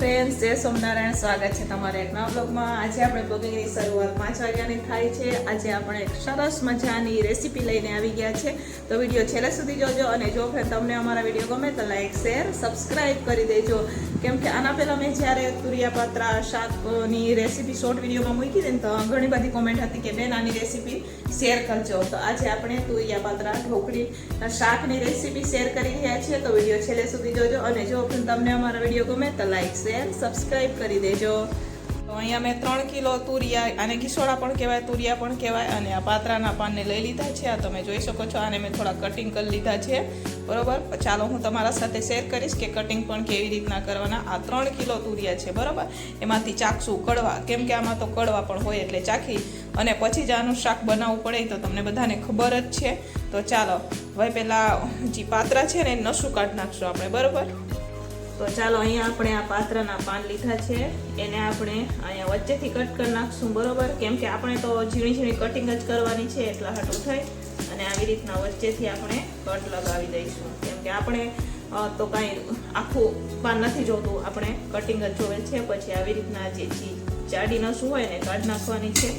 Friends, જય સોમનારાયણ. સ્વાગત છે તમારા એક નવા બ્લોગમાં. આજે આપણે બ્લોગિંગની શરૂઆત પાંચ વાગ્યાની થાય છે. આજે આપણે એક સરસ મજાની રેસીપી લઈને આવી ગયા છે. તો વીડિયો છેલ્લે સુધી જોજો અને જો ફ્રેન્ડ તમને અમારા વીડિયો ગમે તો લાઈક શેર સબસ્ક્રાઇબ કરી દેજો. કેમ કે આના પહેલાં મેં જ્યારે તુરિયાપાત્રા શાકની રેસીપી શોર્ટ વિડીયોમાં મૂકી હતી તો ઘણી બધી કોમેન્ટ હતી કે બેન આની રેસીપી શેર કરજો. તો આજે આપણે તુરિયાપાત્રા ઢોકળી શાકની રેસીપી શેર કરી રહ્યા છીએ. તો વીડિયો છેલ્લે સુધી જોજો અને જો તમને અમારા વીડિયો ગમે તો લાઈક શેર સબસ્ક્રાઇબ કરી દેજો. તો અહીંયા મેં ત્રણ કિલો તુરિયા આને ઘીસોડા પણ કહેવાય, તુરિયા પણ કહેવાય અને આ પાત્રાના પાનને લઈ લીધા છે. આ તમે જોઈ શકો છો, આને મેં થોડા કટિંગ કરી લીધા છે. બરોબર? ચાલો હું તમારા સાથે શેર કરીશ કે કટિંગ પણ કેવી રીતના કરવાના. આ ત્રણ કિલો તુરિયા છે, બરોબર? એમાંથી ચાખશું કડવા, કેમ કે આમાં તો કડવા પણ હોય એટલે ચાખી અને પછી જ આનું શાક બનાવવું પડે તો તમને બધાને ખબર જ છે. તો ચાલો, હવે પહેલાં જે પાત્રા છે ને નસું કાઢી નાખશું આપણે, બરોબર? તો ચાલો અહીંયા આપણે આ પાત્રના પાન લીધા છે. એને આપણે અહીંયા વચ્ચેથી કટ કરી નાખશું, બરાબર? કેમ કે આપણે તો ઝીણી ઝીણી કટિંગ જ કરવાની છે, એટલા હાટું થાય. અને આવી રીતના વચ્ચેથી આપણે કટ લગાવી દઈશું. કેમ કે આપણે તો કાંઈ આખું પાન નથી જોતું. આપણે કટિંગ જ જોવે છે. પછી આવી રીતના જે જાડી નસું હોય ને કાઢ નાખવાની છે.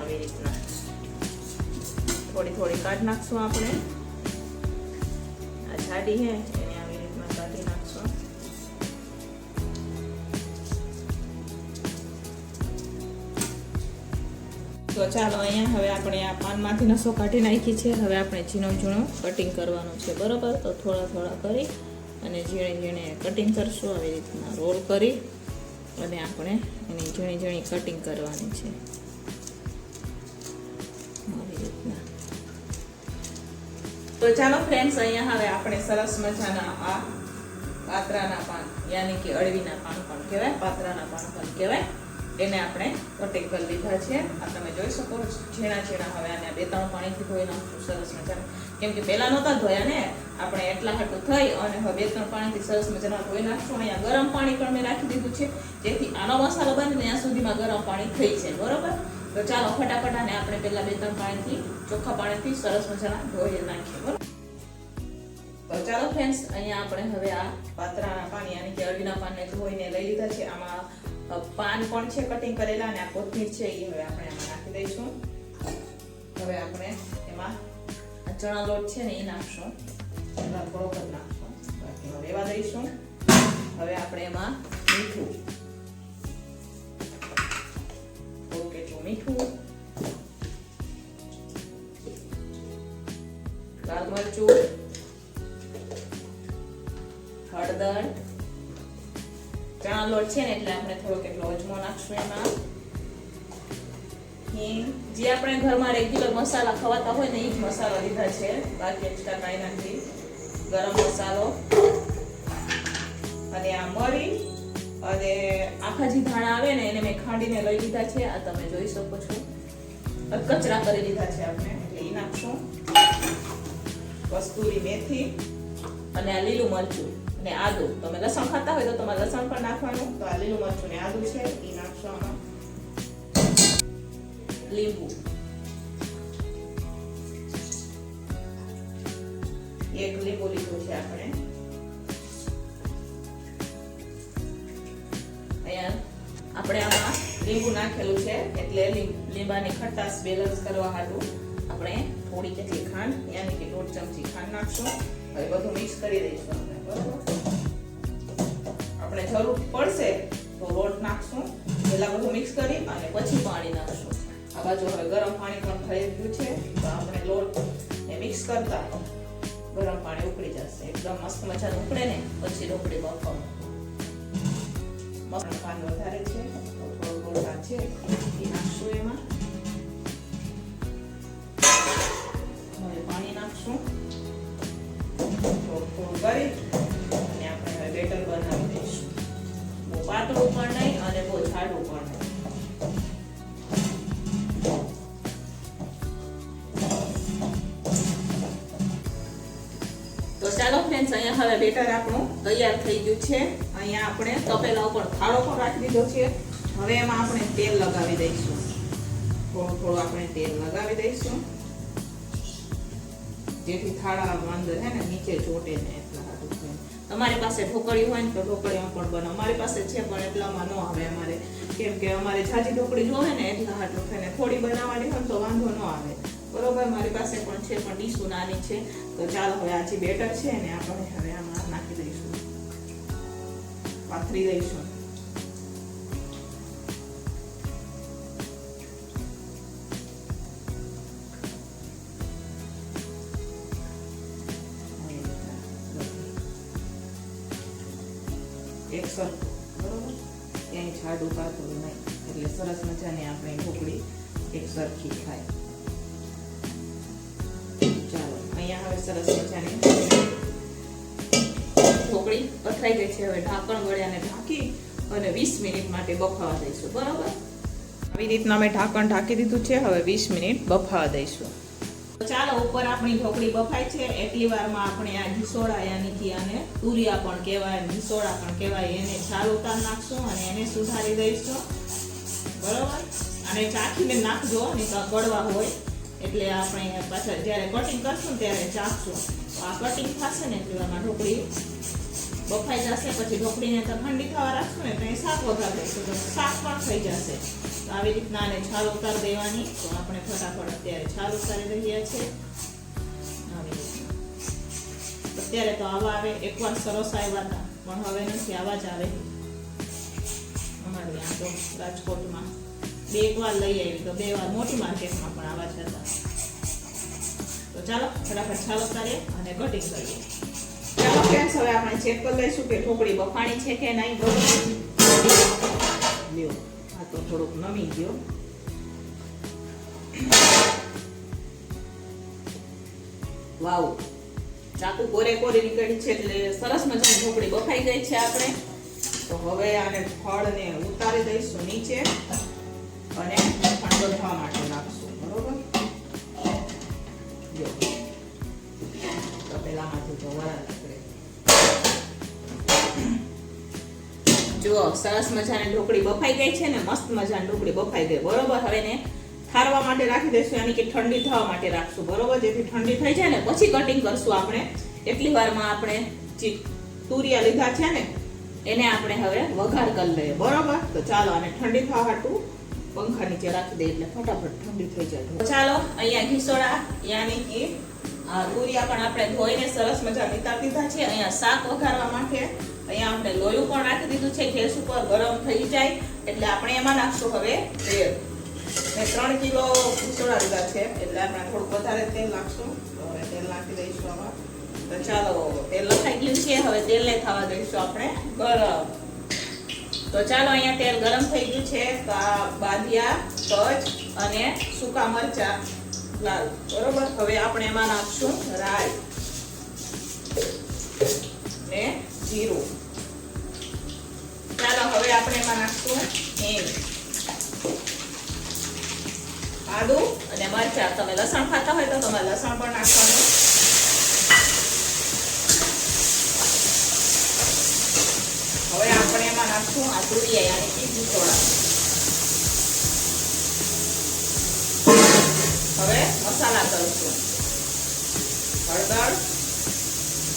આવી રીતના. થોડી થોડી કાઢ નાખશું આપણે. આ જાડી હે તો ચાલો અહીંયા હવે આપણે આ પાનમાંથી નસો કાઢી નાખી છે. હવે આપણે ઝીણો ઝીણો કટિંગ કરવાનું છે, બરોબર? તો થોડા થોડા કરી અને ઝીણે ઝીણે કટિંગ કરશું, આવી રીતના રોલ કરી અને આપણે એની ઝીણી ઝીણી કટિંગ કરવાની છે. આવી રીતના. તો ચાલો ફ્રેન્ડ્સ અહીંયા હવે આપણે સરસ મજાના આ પાત્રાના પાન, યાની કે અળવીના પાન પણ કહેવાય, પાત્રાના પાન પણ કહેવાય. એને આપણે કટિંગ કરી લીધા છે. આ તમે જોઈ શકો ઝીણા ઝીણા હવે આને બે ત્રણ પાણીથી ધોઈ નાખશું, સરસ મજાના. કેમ કે પહેલા નહોતા ધોયા ને, આપણે એટલા હાટું થઈ અને હવે બે ત્રણ પાણીથી સરસ મજાના ધોઈ નાખશું. અહીંયા ગરમ પાણી પણ મેં રાખી દીધું છે. જેથી આનો મસાલો બને ત્યાં સુધીમાં ગરમ પાણી થઈ છે બરોબર? તો ચાલો ફટાફટ આને આપણે પહેલાં બે ત્રણ પાણીથી, ચોખ્ખા પાણીથી સરસ મજાના ધોઈ નાખીએ, બરોબર? ચાલો ફ્રેન્ડ્સ અહીંયા આપણે હવે આ પાત્રાના પાણી યાની કે અળવીના પાનને ધોઈને લઈ લીધા છે. આમાં પાન પણ છે કટિંગ કરેલા અને આ કોથમીર છે એ હવે આપણે આમાં નાખી દઈશું. હવે આપણે એમાં આ ચણા લોટ છે ને એ નાખશું. જ નાખશું. હવે એવા દઈશું. હવે આપણે એમાં મીઠું. થોડુંક એટલું મીઠું. છે ને એટલે આપણે થોડોક એટલો અજમો નાખશું એમાં. હિંગ. જે આપણે ઘરમાં રેગ્યુલર મસાલા ખવાતા હોય ને એ જ મસાલો લીધા છે. બાકી એક્સ્ટ્રા કાંઈ નથી. ગરમ મસાલો. અને આ મરી. અને આખા જે ધાણા આવે ને, એને મેં ખાંડીને લઈ લીધા છે. આ તમે જોઈ શકો છો. કચરા કરી લીધા છે આપણે. એટલે એ નાખશું. કસ્તુરી મેથી. અને આ લીલું મરચું. અને આદુ. તમે લસણ ખાતા હોય તો તમારે લસણ પણ નાખવાનું. તો આ લીલું મરચું ને આદુ છે, એ નાખશો લીંબુ. એક લીંબુ લીધું છે આપણે. અહીંયા આપણે આમાં લીંબુ નાખેલું છે, એટલે લીંબાની ખટાશ બેલેન્સ કરવા હાટું આપણે થોડી કેટલી ખાંડ, યાની કે દોઢ ચમચી ખાંડ નાખશું. હવે બધું મિક્સ કરી દઈશું આપણે, બરોબર? જરૂર પડશે તો લોટ નાખશું, પહેલા બધું મિક્સ કરી અને પછી પાણી નાખશું. આ બાજુ હવે ગરમ પાણી પણ થઈ ગયું છે, તો આપણે લોટ ને મિક્સ કરતા ગરમ પાણી ઉકળી જશે. એકદમ મસ્ત મજાનું ઉકળે ને, પછી રોકડી બફાવ મસ્ત પાણી વધારે છે, તો થોડો છે એ નાખશું એમાં. હવે પાણી નાખશું. થોડું થોડું કરી પાતળું પણ નહીં અને બહુ પણ નહીં. તો ચાલો ફ્રેન્ડ્સ અહીંયા હવે બેટર આપણું તૈયાર થઈ ગયું છે. અહીંયા આપણે તપેલા ઉપર થાળો પણ રાખી દીધો છે. હવે એમાં આપણે તેલ લગાવી દઈશું. થોડું થોડું આપણે તેલ લગાવી દઈશું. જેથી થાળા અંદર હે ને, નીચે ચોટે ને. તમારી પાસે ઢોકળી હોય ને તો ઢોકળીમાં પણ બને. અમારી પાસે છે પણ એટલામાં ન આવે અમારે. કેમ કે અમારે જાજી ઢોકળી જોવે ને એટલા હાથ થઈને થોડી બનાવવાની હોય તો વાંધો ન આવે. બરોબર? મારી પાસે પણ છે, પણ ડીશું નાની છે. તો ચાલો હવે આ જે બેટર છે ને, આપણે હવે આમાં નાખી દઈશું. પાથરી દઈશું. જાડું પાતળું નહીં. એટલે સરસ મજાની આપણે ઢોકળી એક સરખી થાય. ચાલો, અહીંયા હવે સરસ મજાની ઢોકળી પથરાઈ ગઈ છે. હવે ઢાંકણ વડે અને ઢાંકી અને વીસ મિનિટ માટે બફાવા દઈશું. બરાબર? આવી રીતના અમે ઢાંકણ ઢાંકી દીધું છે. હવે વીસ મિનિટ બફાવા દઈશું. ચાલો, ઉપર આપણી ઢોકળી બફાય છે. એટલી વારમાં આપણે આ ઘીસોડા યાની કે આને તુરિયા પણ કહેવાય ઘીસોડા પણ કહેવાય. એને છાલ ઉતાર નાખશું અને એને સુધારી દઈશું. બરોબર? અને ચાખીને નાખજો અને કડવા હોય. એટલે આપણે પાછા જ્યારે કટિંગ કરશું ત્યારે ચાખશું. તો આ કટિંગ થશે ને એટલે આમાં ઢોકળી બફાઈ જશે. પછી ઢોકળીને તો ઠંડી થવા રાખશું ને, તો શાક વઘાર દઈશું તો શાક પણ થઈ જશે. તો આવી રીતના આને છાલ ઉતાર દેવાની. તો આપણે ફટાફટ અત્યારે છાલ ઉતારી રહ્યા છે. અત્યારે તો આવા આવે. એકવાર સરસ આવ્યા હતા. પણ હવે નથી. આવા જ આવે. અમારે આ તો રાજકોટમાં બે એક વાર લઈ આવી તો બે વાર મોટી માર્કેટમાં પણ આવા જ હતા. તો ચાલો, ફટાફટ છાલ ઉતારીએ અને કટિંગ કરીએ. ચાલો ફ્રેન્ડ્સ હવે આપણે ચેક કરી લઈશું કે ઢોકળી બફાણી છે કે નહીં. લ્યો. આ થોડુંક નમી ગયો. વાવ. ચાકુ કોરે કોરે નીકળી છે એટલે સરસ મજાની ઢોકળી બફાઈ ગઈ છે આપણે. તો હવે આને ફળને ઉતારી દઈશું નીચે અને ઠંડો થવા માટે નાખશું, બરોબર? જો. તો જો માંથી નીકળે જુઓ સરસ મજાની ઢોકળી બફાઈ ગઈ છે ને, મસ્ત મજાની ઢોકળી બફાઈ ગઈ. બરોબર? હવે ને ખારવા માટે રાખી દઈશું યાની કે ઠંડી થવા માટે રાખશું. બરોબર? જેથી ઠંડી થઈ જાય ને, પછી કટિંગ કરશું આપણે. એટલી વારમાં આપણે જે તુરિયા લીધા છે ને, એને આપણે હવે વઘાર કરી લઈએ. બરોબર? તો ચાલો અને ઠંડી થવા હાટું પંખા નીચે રાખી દઈએ એટલે ફટાફટ ઠંડી થઈ જાય. ચાલો, અહીંયા ઘીસોડા, યાની કે તુરિયા પણ આપણે ધોઈને સરસ મજા નીતાર દીધા છે. અહીંયા શાક વઘારવા માટે અહીંયા આપણે લોયું પણ રાખી દીધું છે, ગેસ ઉપર ગરમ થઈ જાય, એટલે આપણે એમાં નાખશું હવે તેલ. મેં ત્રણ કિલો ઘીસોડા લીધા છે, એટલે આપણે થોડુંક વધારે તેલ નાખશું. તો હવે તેલ નાખી દઈશું આમાં. તો ચાલો, તેલ લખાઈ ગયું છે, હવે તેલને થવા દઈશું આપણે ગરમ. તો ચાલો, અહીંયા તેલ ગરમ થઈ ગયું છે, તો આ બાંધિયા કચ અને સૂકા મરચા, લાલ. બરોબર? હવે આપણે એમાં નાખશું રાઈ. ને જીરું. ચાલો, હવે આપણે એમાં નાખશું હિંગ. આદુ અને મરચા. તમે લસણ ખાતા હોય તો તમારે લસણ પણ નાખવાનું. હવે આપણે એમાં નાખશું આ તુરિયા યાની કે ભૂસોડા હવે મસાલા કરશું હળદર.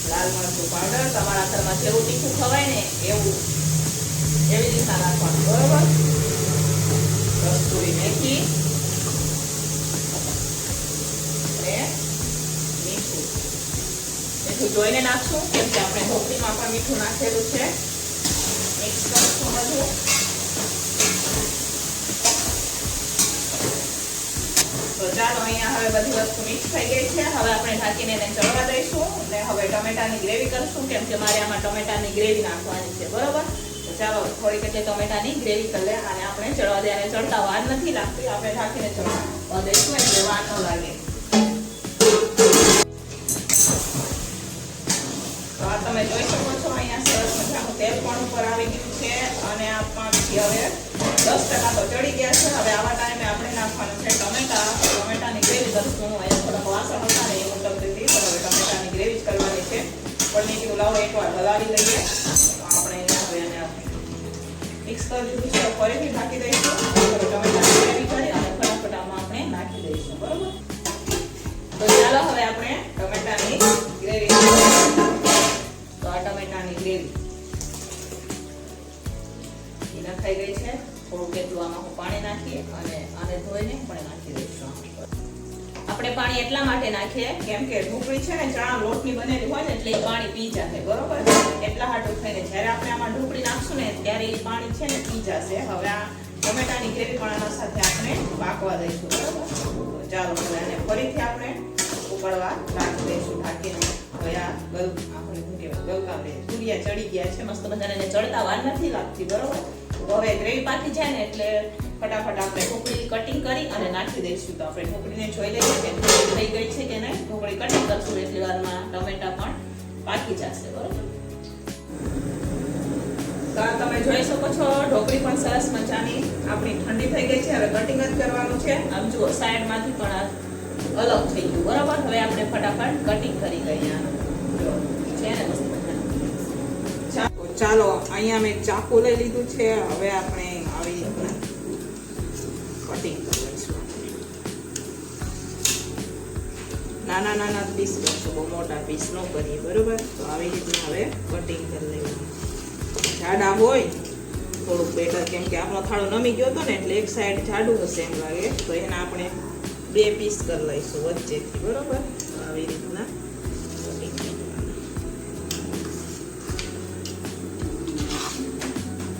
લાલ મરચું પાવડર તમારા ઘરમાં જેવું તીખું ખવાય ને, એવું. એવી રીતના નાખવાનું બરોબર? કસ્તુરી મેથી. મીઠું. જોઈને નાખશું, કેમ કે આપણે ઢોકળીમાં પણ મીઠું નાખેલું છે. મિક્સ કરશું બધું. ચાલો અહીંયા હવે બધી વસ્તુ મિક્સ થઈ ગઈ છે. હવે આપણે ઢાંકીને એને ચડવા દઈશું અને હવે ટમેટાની ગ્રેવી કરશું, કેમ કે મારે આમાં ટમેટાની ગ્રેવી નાખવાની છે, બરોબર? તો ચાલો, થોડીક એટલે ટમેટાની ગ્રેવી કરી અને આપણે ચડવા દે અને ચડતા વાર નથી લાગતી. આપણે ઢાંકીને ચડવા દઈશું, એટલે વાર ન લાગે. તમે જોઈ શકો છો, અહીંયા સરસ મજાનું તેલ પણ ઉપર આવી ગયું છે, અને આ પછી હવે દસ ટકા તો ચડી ગયા છે. હવે આવા ટાઈમે આપણે નાખવાનું છે નાખીશ હું વાસણ હતા ને એ પણ હવે ટમેટાની ગ્રેવી કરવાની છે પનીરથી ઉલાવો એકવાર હલાવી લઈએ આપણે મિક્સ કરી દીધું ફરીથી નાખી દઈશું ટમેટાની ગ્રેવી કરી અને ફટાફટ આપણે નાખી દઈશું બરાબર તો ચાલો હવે આપણે ટમેટાની ગ્રેવી આ ટમેટાની ગ્રેવી નખાઈ ગઈ છે. થોડું કેટલું આમાં પાણી નાખીએ અને આને ધોઈને પણ નાખી દઈશું. આપણે પાણી એટલા માટે નાખીએ, કેમ કે ઢોકળી છે ને ચણા લોટની બનેલી હોય ને, એટલે એ પાણી પી જશે, બરોબર? એટલા હાટું થઈને, જ્યારે આપણે આમાં ઢોકળી નાખશું ને, ત્યારે એ પાણી છે ને પી જશે. હવે આ ટમેટાની ગ્રેવી પણ આના સાથે આપણે પાકવા દઈશું, બરોબર? ચાલો, હવે આને ફરીથી આપણે ઉકળવા રાખી દઈશું, ઢાંકીને. હવે આ ગલ આપણે શું ચડી ગયા છે, મસ્ત મજાને ચડતા વાર નથી લાગતી, બરોબર? હવે ગ્રેવી પાકી જાય ને, એટલે ફટાફટ આપણે ઢોકળી કટિંગ કરી અને નાખી દઈશું. તો આપણે ઢોકળીને જોઈ લઈએ કે થઈ ગઈ છે કે નહીં. ઢોકળી કટિંગ કરશું એટલી વારમાં ટમેટા પણ પાકી જશે, બરોબર? તો તમે જોઈ શકો છો, ઢોકળી પણ સરસ મજાની આપણી ઠંડી થઈ ગઈ છે. હવે કટિંગ જ કરવાનું છે. આમ જુઓ, સાઈડમાંથી પણ અલગ થઈ ગયું, બરોબર? હવે આપણે ફટાફટ કટિંગ કરી લઈએ. છે ને ચાલો, અહીંયા મેં ચાકુ લઈ લીધું છે. હવે આપણે નાના નાના પીસ કરશું, બહુ મોટા પીસ ન કરીએ, બરોબર? તો આવી રીતના હવે કટિંગ કરી લેવાનું. જાડા હોય, થોડુંક બેટર કેમ કે આપણો થાળો નમી ગયો હતો ને, એટલે એક સાઈડ જાડું હશે એમ લાગે. તો એના આપણે બે પીસ કરી લઈશું વચ્ચેથી, બરોબર? આવી રીતના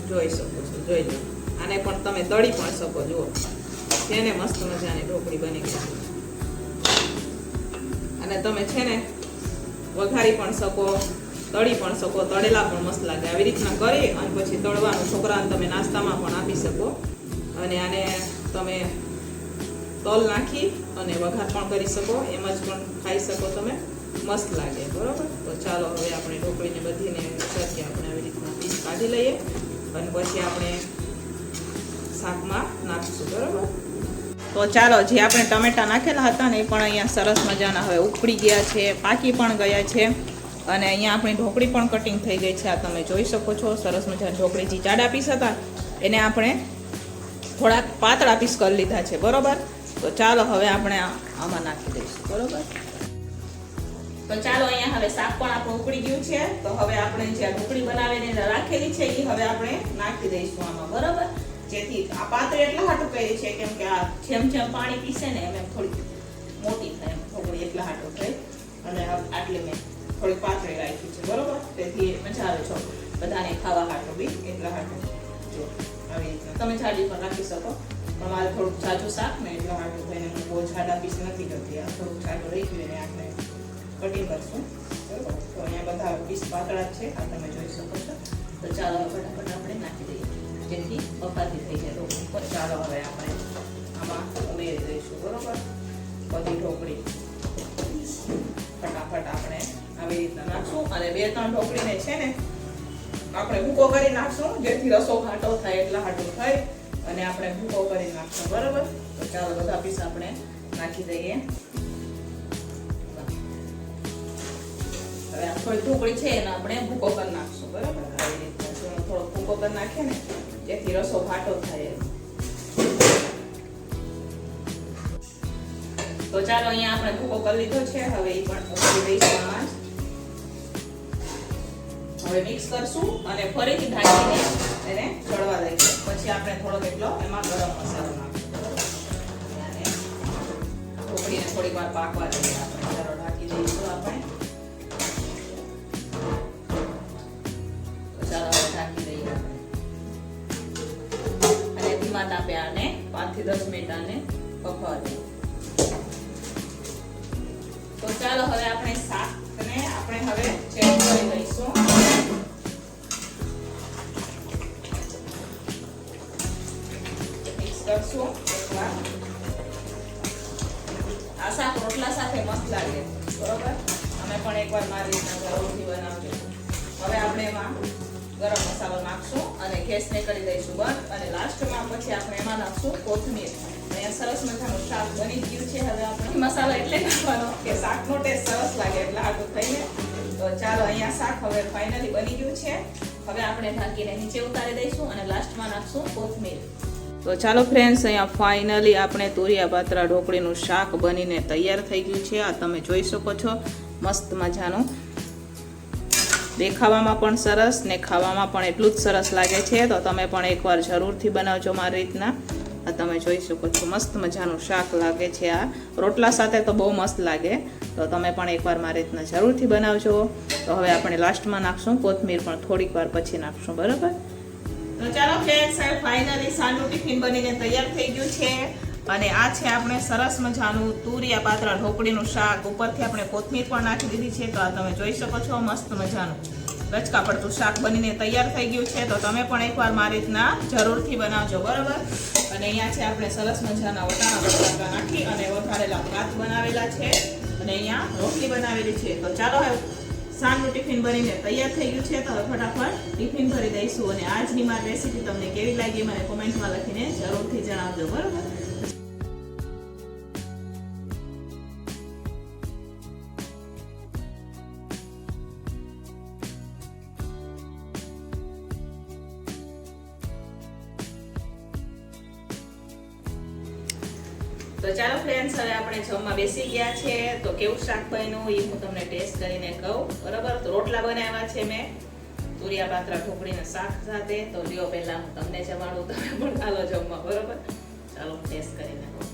જોઈ શકો છો, જોઈ લો. આને પણ તમે તળી પણ શકો, જુઓ. તેને મસ્ત મજાની ઢોકળી બની ગઈ. અને તમે છે ને વઘારી પણ શકો, તળી પણ શકો, તળેલા પણ મસ્ત લાગે. આવી રીતના કરી અને પછી તળવાનું છોકરાને તમે નાસ્તામાં પણ આપી શકો. અને આને તમે તલ નાખી અને વઘાર પણ કરી શકો, એમ જ પણ ખાઈ શકો તમે. મસ્ત લાગે, બરાબર? તો ચાલો, હવે આપણે ઢોકળીને બધીને સરખી આપણે આવી રીતના પીસ કાઢી લઈએ. અને પછી આપણે શાકમાં નાખીશું, બરોબર? તો ચાલો, જે આપણે ટમેટા નાખેલા હતા ને એ પણ અહીંયા સરસ મજાના હવે ઉકળી ગયા છે, પાકી પણ ગયા છે અને અહીંયા આપણી ઢોકળી પણ કટિંગ થઈ ગઈ છે, આ તમે જોઈ શકો છો, સરસ મજાની ઢોકળી જે જાડા પીસ હતા એને આપણે થોડાક પાતળા પીસ કરી લીધા છે, બરોબર? તો ચાલો હવે આપણે આમાં નાખી દઈશું, બરોબર? તો ચાલો અહીંયા હવે શાક પણ આપણું ઉકળી ગયું છે. તો હવે આપણે જે ઢોકળી બનાવીને રાખેલી છે એ હવે આપણે નાખી દઈશું આમાં, બરોબર? જેથી આ પાત્ર એટલા હાટું કરી છે કેમ કે આ જેમ જેમ પાણી પીસે ને એમ એમ થોડી મોટી થાય એમ થોડું એટલા હાટું થઈ અને આટલે મેં થોડી પાતળી રાખી છે, બરોબર? તેથી મજા આવે છો. બધાને ખાવા હાટું બી એટલા હાટું. જો, આવી રીતના. તમે જાડી પણ રાખી શકો. પણ મારે થોડુંક જાજુ શાક ને એટલા હાટું થઈને હું બહુ જાડા પીસ નથી કરતી. આ થોડુંક જાડું રહી ગયું એને આપણે કટિંગ કરશું. બરોબર? તો અહીંયા બધા પીસ પાતળા છે. આ તમે જોઈ શકો છો. તો ચાલો ફટાફટ જેથી બફાતી થઈ જાય. ઢોકળી તો ચાલો હવે આપણે આમાં ઉમેરી દઈશું, બરોબર? બધી ઢોકળી. ફટાફટ આપણે આવી રીતના નાખશું અને બે ત્રણ ઢોકળીને છે ને, આપણે ભૂકો કરી નાખશું, જેથી રસો ઘાટો થાય, એટલા હાટો થાય, અને આપણે ભૂકો કરી નાખશું, બરોબર? તો ચાલો બધા પીસ આપણે નાખી દઈએ. હવે થોડી ઢોકળી છે એને આપણે ભૂકો કરી નાખશું, બરાબર? આવી રીતના થોડો ભૂકો કરી નાખીએ ને જેથી રસો ઘાટો થાય તો ચાલો અહીંયા આપણે ભૂકો કરી લીધો છે. હવે એ પણ ઉમેરી દઈશું આમાં હવે મિક્સ કરશું અને ફરીથી ઢાંકીને એને ચડવા દઈશું. પછી આપણે થોડોક એટલો એમાં ગરમ મસાલો નાખીશું? ઢોકળીને થોડીક વાર પાકવા દઈએ આપણે. ચાલો ઢાંકી દઈશું આપણે. અને ધીમા આને પાંચથી દસ મિનિટ આને પકવા દઈએ તો ચાલો હવે આપણે શાકને આપણે હવે ચેક કરી લઈશું. આ શાક રોટલા સાથે મસ્ત લાગે. બરોબર? અમે પણ એકવાર મારી રીતના ઘરોથી બનાવજો. હવે આપણે એમાં ગરમ મસાલો નાખશું અને ગેસને કરી દઈશું બંધ અને લાસ્ટમાં પછી આપણે એમાં નાખશું કોથમીર. અહીંયા સરસ મજાનું શાક બની ગયું છે. હવે આપણે મસાલો એટલે નાખવાનો કે શાકનો ટેસ્ટ સરસ લાગે એટલે આગળ થઈને તો ચાલો અહીંયા શાક હવે ફાઇનલી બની ગયું છે. હવે આપણે ઢાંકીને નીચે ઉતારી દઈશું અને લાસ્ટમાં નાખશું કોથમીર. તો ચાલો ફ્રેન્ડ્સ અહીંયા ફાઇનલી આપણે તુરિયા પાત્રા ઢોકળીનું શાક બનીને તૈયાર થઈ ગયું છે. આ તમે જોઈ શકો છો. મસ્ત મજાનું દેખાવામાં પણ સરસ ને ખાવામાં પણ એટલું જ સરસ લાગે છે. તો તમે પણ એકવાર જરૂરથી બનાવજો મારી રીતના. આ તમે જોઈ શકો છો, મસ્ત મજાનું શાક લાગે છે આ. રોટલા સાથે તો બહુ મસ્ત લાગે. તો તમે પણ એકવાર મારી રીતના જરૂરથી બનાવજો. તો હવે આપણે લાસ્ટમાં નાખશું કોથમીર પણ થોડીક વાર પછી નાખશું, બરાબર? તો ચાલો ફ્રેન્ડ્સ ફાઇનલી સાનું ટિફિન બનીને તૈયાર થઈ ગયું છે. અને આ છે આપણે સરસ મજાનું તુરિયા પાત્રા ઢોકળીનું શાક. ઉપરથી આપણે કોથમીર પણ નાખી દીધી છે, તો આ તમે જોઈ શકો છો મસ્ત મજાનું. રચકા પડતું શાક બનીને તૈયાર થઈ ગયું છે, તો તમે પણ એકવાર મારી રીતના જરૂરથી બનાવજો, બરાબર? અને અહીંયા છે આપણે સરસ મજાના વટાણા બટાકા નાખી અને વઘારેલા ભાત બનાવેલા છે. અને અહીંયા રોટલી બનાવેલી છે. તો ચાલો હવે સાંજનું ટિફિન બનીને તૈયાર થઈ ગયું છે, તો હવે ફટાફટ ટિફિન ભરી દઈશું. અને આજની મારી રેસીપી તમને કેવી લાગી મને કોમેન્ટમાં લખીને જરૂરથી જણાવજો, બરાબર? આપણે જમવા બેસી ગયા છે, તો કેવું શાક બન્યું એ હું તમને ટેસ્ટ કરીને કહું. બરાબર? તો રોટલા બનાવ્યા છે મેં. તુરિયા પાત્રા ઢોકળીના શાક સાથે. તો લ્યો પહેલા હું તમને જમાડું, તમે પણ ચાલો જમવા, બરાબર? ચાલો ટેસ્ટ કરીને કહું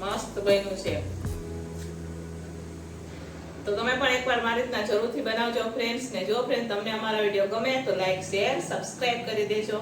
મસ્ત બન્યું છે. તો તમે પણ એકવાર મારી રીતના જરૂરથી બનાવજો ફ્રેન્ડ્સ ને. જો ફ્રેન્ડ તમને અમારા વીડિયો ગમે તો લાઈક શેર સબસ્ક્રાઈબ કરી દેજો.